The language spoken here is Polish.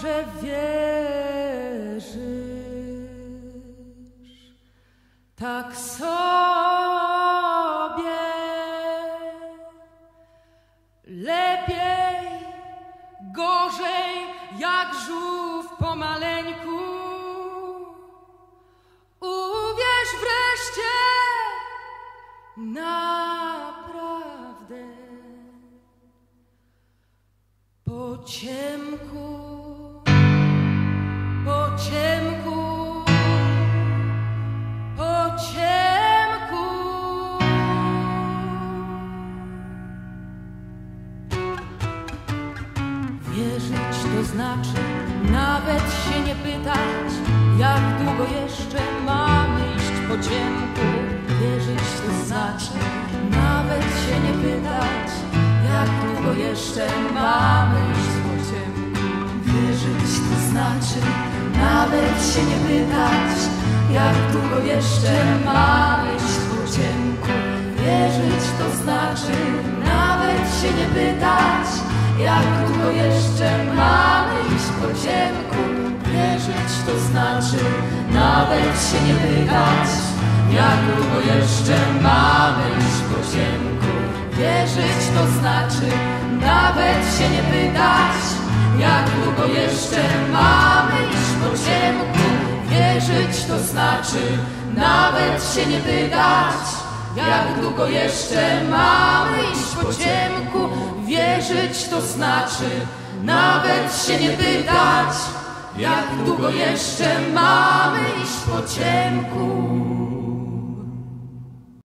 że wierzysz. Tak sobie. Lepiej, gorzej jak żółw pomaleńku. Uwierz wreszcie. Naprawdę. Po ciemku, Wierzyć to znaczy nawet się nie pytać, jak długo jeszcze mamy iść po ciemku. Wierzyć to znaczy nawet się nie pytać, jak długo jeszcze mamy iść po ciemku. Wierzyć to znaczy nawet się nie pytać, jak długo jeszcze mamy iść po ciemku. Wierzyć to znaczy nawet się nie pytać, jak długo jeszcze mamy iść po ciemku. Wierzyć to znaczy nawet się nie pytać, jak długo jeszcze mamy iść po ciemku. Wierzyć to znaczy nawet się nie pytać, jak długo jeszcze mamy iść po ciemku. Wierzyć to znaczy nawet się nie pytać, jak długo jeszcze mamy iść po ciemku. Wierzyć to znaczy nawet się nie pytać, jak długo jeszcze mamy iść po ciemku.